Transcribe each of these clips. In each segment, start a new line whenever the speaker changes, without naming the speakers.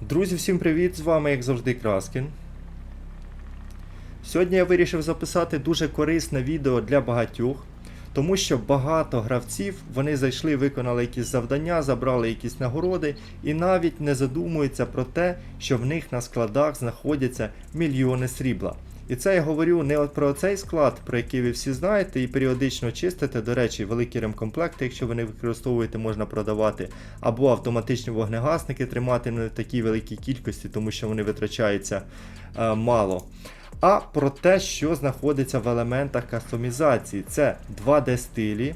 Друзі, всім привіт! З вами, як завжди, Краскін. Сьогодні я вирішив записати дуже корисне відео для багатьох, тому що багато гравців вони зайшли, виконали якісь завдання, забрали якісь нагороди і навіть не задумуються про те, що в них на складах знаходяться мільйони срібла. І це я говорю не про цей склад, про який ви всі знаєте, і періодично чистите. До речі, великі ремкомплекти, якщо ви не використовуєте, можна продавати, або автоматичні вогнегасники тримати не в такій великій кількості, тому що вони витрачаються е, мало. А про те, що знаходиться в елементах кастомізації. Це 2D-стилі,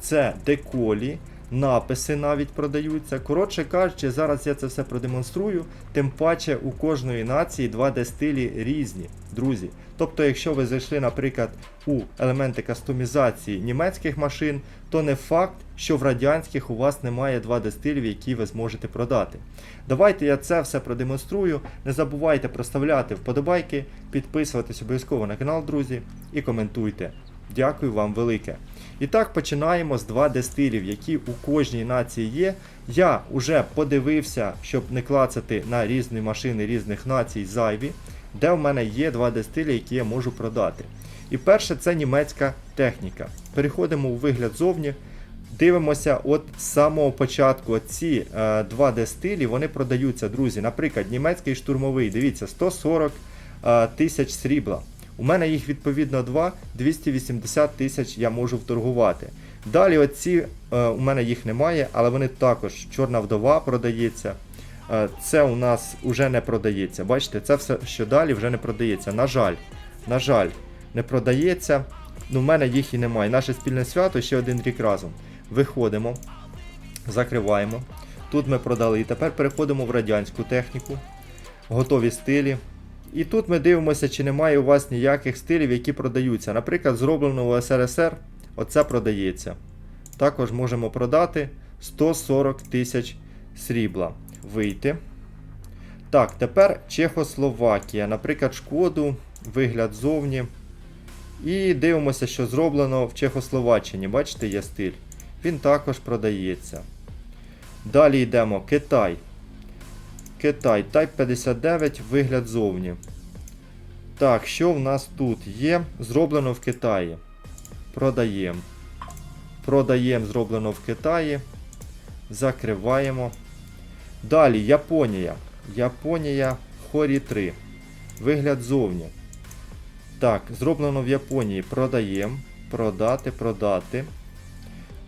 це деколі, написи навіть продаються. Коротше кажучи, зараз я це все продемонструю, тим паче у кожної нації 2D-стилі різні, друзі. Тобто, якщо ви зайшли, наприклад, у елементи кастомізації німецьких машин, то не факт, що в радянських у вас немає 2D-стилів, які ви зможете продати. Давайте я це все продемонструю. Не забувайте проставляти вподобайки, підписуватись обов'язково на канал, друзі, і коментуйте. Дякую вам велике. І так починаємо з 2D стилів, які у кожній нації є. Я вже подивився, щоб не клацати на різні машини різних націй зайві, де в мене є 2D стилі, які я можу продати. І перше це німецька техніка. Переходимо у вигляд зовні. Дивимося от з самого початку ці е, 2D стилі вони продаються, друзі. Наприклад, німецький штурмовий, дивіться, 140 е, тисяч срібла. У мене їх відповідно 2, 280 тисяч я можу вторгувати. Далі оці, е, у мене їх немає, але вони також чорна вдова продається. Е, це у нас вже не продається. Бачите, це все, що далі вже не продається. На жаль, на жаль, не продається. Ну, в мене їх і немає. Наше спільне свято ще один рік разом. Виходимо, закриваємо. Тут ми продали. І тепер переходимо в радянську техніку. Готові стилі. І тут ми дивимося, чи немає у вас ніяких стилів, які продаються. Наприклад, зроблено у СРСР, оце продається. Також можемо продати 140 тисяч срібла. Вийти. Так, тепер Чехословакія. Наприклад, шкоду, вигляд зовні. І дивимося, що зроблено в Чехословаччині. Бачите, є стиль. Він також продається. Далі йдемо Китай. Китай, Type 59, вигляд зовні. Так, що в нас тут є? Зроблено в Китаї. Продаємо. Продаємо, зроблено в Китаї. Закриваємо. Далі Японія. Японія Хорі 3. Вигляд зовні. Так, зроблено в Японії. Продаємо. Продати, продати.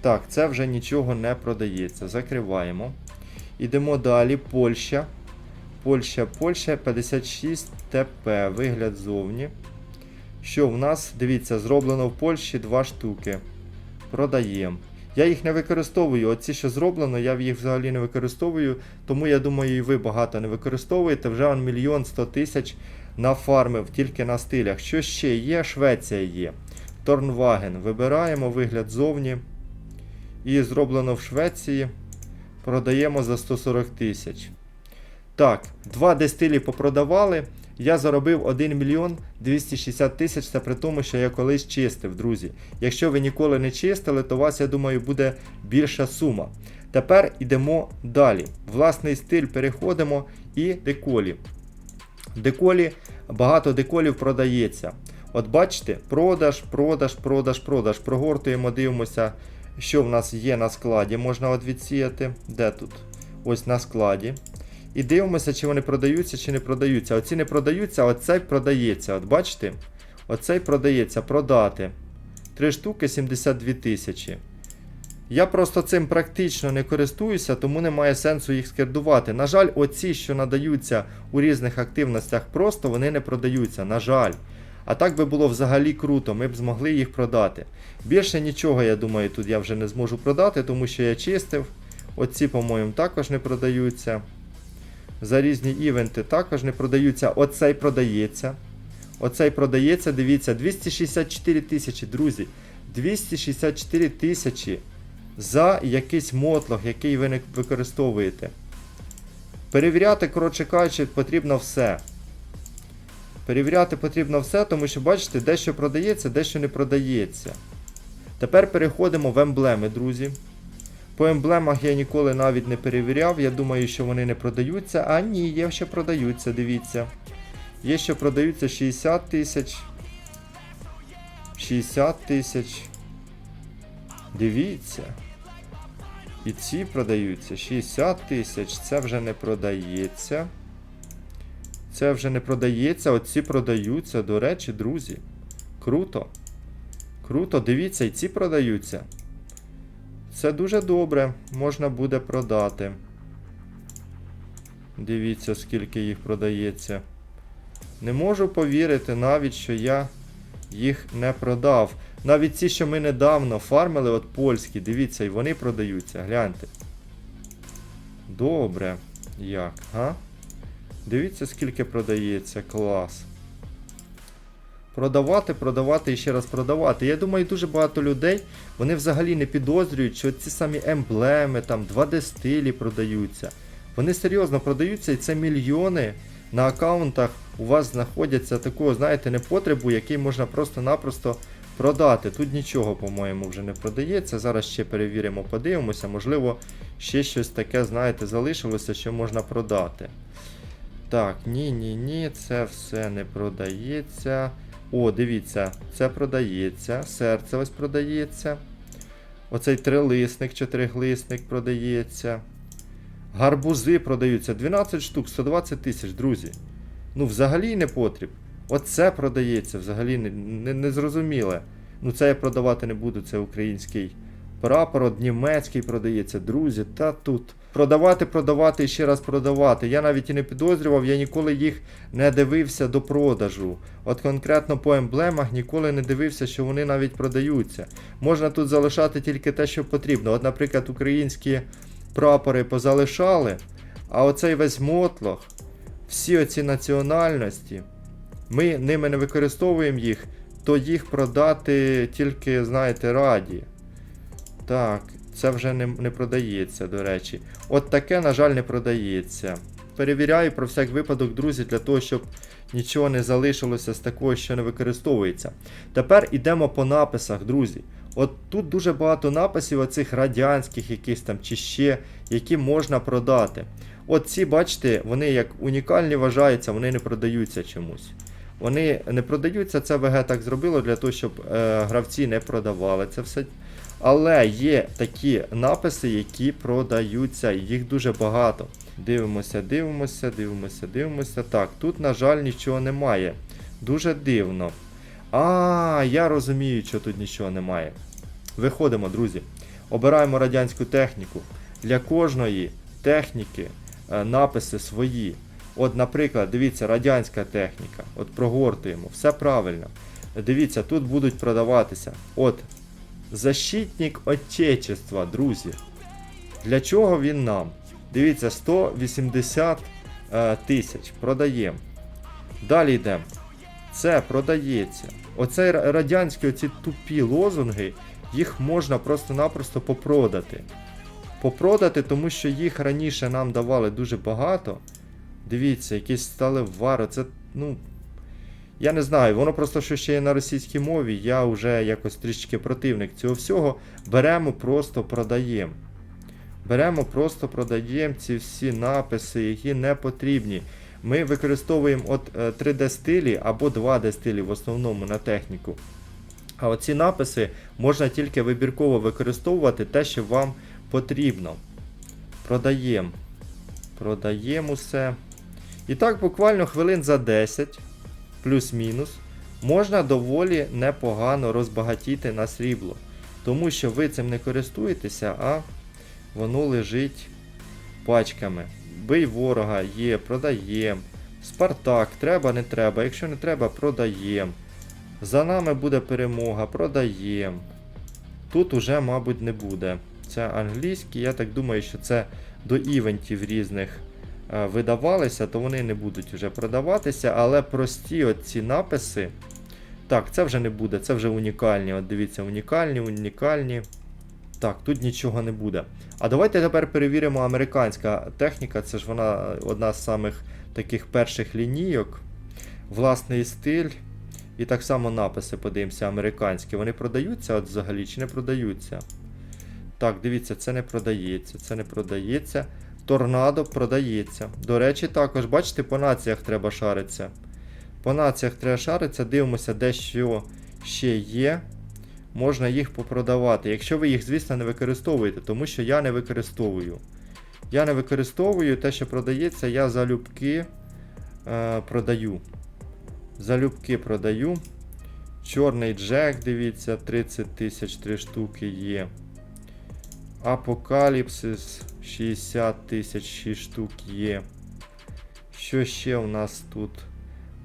Так, це вже нічого не продається. Закриваємо. Ідемо далі. Польща. Польща, Польща 56 ТП. Вигляд зовні. Що в нас? Дивіться, зроблено в Польщі два штуки. Продаємо. Я їх не використовую. Оці, що зроблено, я їх взагалі не використовую. Тому я думаю, і ви багато не використовуєте. Вже он мільйон сто тисяч нафармив тільки на стилях. Що ще є? Швеція є. Торнваген. Вибираємо вигляд зовні. І зроблено в Швеції. Продаємо за 140 тисяч. Так, 2D стилі попродавали. Я заробив 1 мільйон 260 тисяч, це при тому, що я колись чистив, друзі. Якщо ви ніколи не чистили, то у вас, я думаю, буде більша сума. Тепер йдемо далі. Власний стиль переходимо і деколі. Деколі, багато деколів продається. От бачите, продаж, продаж, продаж, продаж. Прогортуємо, дивимося, що в нас є на складі. Можна от відсіяти. Де тут? Ось на складі. І дивимося, чи вони продаються, чи не продаються. Оці не продаються, а оцей продається. От бачите? Оцей продається, продати. Три штуки 72 тисячі. Я просто цим практично не користуюся, тому немає сенсу їх скердувати. На жаль, оці, що надаються у різних активностях, просто вони не продаються. На жаль. А так би було взагалі круто, ми б змогли їх продати. Більше нічого, я думаю, тут я вже не зможу продати, тому що я чистив. Оці, по-моєму, також не продаються. За різні івенти також не продаються. Оцей продається. Оцей продається, дивіться, 264 тисячі, друзі. 264 тисячі за якийсь мотлох, який ви не використовуєте. Перевіряти, коротше кажучи, потрібно все. Перевіряти потрібно все, тому що, бачите, дещо продається, дещо не продається. Тепер переходимо в емблеми, друзі. По емблемах я ніколи навіть не перевіряв. Я думаю, що вони не продаються. А ні, є ще продаються, дивіться. Є що продаються 60 тисяч. 60 тисяч. Дивіться. І ці продаються 60 тисяч. Це вже не продається. Це вже не продається. Оці продаються. До речі, друзі. Круто. Круто, дивіться, і ці продаються. Це дуже добре. Можна буде продати. Дивіться, скільки їх продається. Не можу повірити навіть, що я їх не продав. Навіть ці, що ми недавно фармили, от польські, дивіться, і вони продаються. Гляньте. Добре. Як, га? Дивіться, скільки продається. Клас. Продавати, продавати і ще раз продавати. Я думаю, дуже багато людей вони взагалі не підозрюють, що ці самі емблеми, там 2D стилі продаються. Вони серйозно продаються, і це мільйони на аккаунтах у вас знаходяться такого, знаєте, непотребу, який можна просто-напросто продати. Тут нічого, по-моєму, вже не продається. Зараз ще перевіримо, подивимося. Можливо, ще щось таке, знаєте, залишилося, що можна продати. Так, ні, ні, ні, це все не продається. О, дивіться, це продається. Серце ось продається. Оцей трилисник, чотириглисник продається. Гарбузи продаються. 12 штук, 120 тисяч, друзі. Ну, взагалі не потріб. Оце продається, взагалі не, не, не. Ну, це я продавати не буду, це український прапор, німецький продається, друзі, та тут. Продавати, продавати і ще раз продавати. Я навіть і не підозрював, я ніколи їх не дивився до продажу. От конкретно по емблемах ніколи не дивився, що вони навіть продаються. Можна тут залишати тільки те, що потрібно. От, наприклад, українські прапори позалишали, а оцей весь мотлох, всі оці національності, ми ними не використовуємо їх, то їх продати тільки, знаєте, раді. Так, це вже не, не продається, до речі. От таке, на жаль, не продається. Перевіряю про всяк випадок, друзі, для того, щоб нічого не залишилося з такого, що не використовується. Тепер йдемо по написах, друзі. От тут дуже багато написів, оцих радянських якихось там чи ще, які можна продати. От ці, бачите, вони як унікальні вважаються, вони не продаються чомусь. Вони не продаються, це ВГ так зробило для того, щоб е, гравці не продавали це все. Але є такі написи, які продаються, їх дуже багато. Дивимося, дивимося, дивимося, дивимося. Так, тут, на жаль, нічого немає. Дуже дивно. А, я розумію, що тут нічого немає. Виходимо, друзі. Обираємо радянську техніку. Для кожної техніки е, написи свої. От, наприклад, дивіться, радянська техніка. От прогортуємо, все правильно. Дивіться, тут будуть продаватися. От, защитник Отечества, друзі. Для чого він нам? Дивіться, 180 е, тисяч. Продаємо. Далі йдемо. Це продається. Оцей радянські оці тупі лозунги, їх можна просто-напросто попродати. Попродати, тому що їх раніше нам давали дуже багато. Дивіться, якісь стали вари. Це, ну. Я не знаю, воно просто що ще є на російській мові, я вже якось трішки противник цього всього. Беремо, просто продаємо. Беремо, просто продаємо ці всі написи, які не потрібні. Ми використовуємо от е, 3D стилі або 2D стилі в основному на техніку. А оці написи можна тільки вибірково використовувати те, що вам потрібно. Продаємо. Продаємо усе. І так, буквально хвилин за 10, плюс-мінус, можна доволі непогано розбагатіти на срібло. Тому що ви цим не користуєтеся, а воно лежить пачками. Бий ворога є, продаємо. Спартак, треба, не треба. Якщо не треба, продаємо. За нами буде перемога, продаємо. Тут уже, мабуть, не буде. Це англійський, я так думаю, що це до івентів різних видавалися, то вони не будуть вже продаватися, але прості оці написи. Так, це вже не буде, це вже унікальні. От дивіться, унікальні, унікальні. Так, тут нічого не буде. А давайте тепер перевіримо американська техніка. Це ж вона одна з самих таких перших лінійок. Власний стиль. І так само написи подивимося американські. Вони продаються от взагалі чи не продаються? Так, дивіться, це не продається, це не продається. Торнадо продається. До речі, також, бачите, по націях треба шаритися. По націях треба шаритися, дивимося, де що ще є. Можна їх попродавати. Якщо ви їх, звісно, не використовуєте, тому що я не використовую. Я не використовую те, що продається, я залюбки е, продаю. Залюбки продаю. Чорний Джек, дивіться, 30 тисяч 3 штуки є. Апокаліпсис 60 тисяч 6 штук є. Що ще у нас тут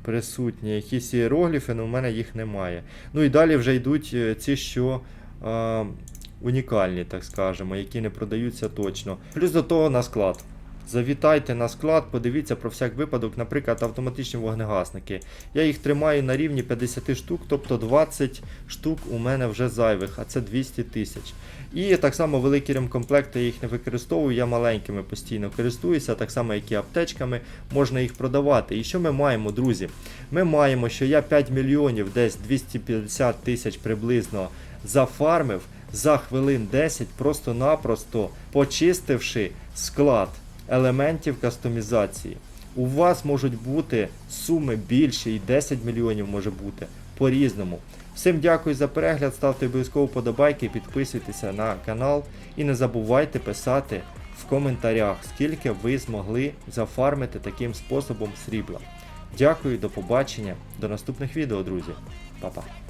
присутні? Якісь іерогліфи, але в мене їх немає. Ну і далі вже йдуть е, ці, що е, унікальні, так скажемо, які не продаються точно. Плюс до того на склад. Завітайте на склад, подивіться про всяк випадок, наприклад, автоматичні вогнегасники. Я їх тримаю на рівні 50 штук, тобто 20 штук у мене вже зайвих, а це 200 тисяч. І так само великі ремкомплекти я їх не використовую, я маленькими постійно користуюся, так само як і аптечками, можна їх продавати. І що ми маємо, друзі? Ми маємо, що я 5 мільйонів, десь 250 тисяч приблизно зафармив за хвилин 10, просто-напросто почистивши склад елементів кастомізації. У вас можуть бути суми більше і 10 мільйонів може бути по-різному. Всім дякую за перегляд, ставте обов'язково подобайки, підписуйтеся на канал і не забувайте писати в коментарях, скільки ви змогли зафармити таким способом срібла. Дякую, до побачення, до наступних відео, друзі. Па-па.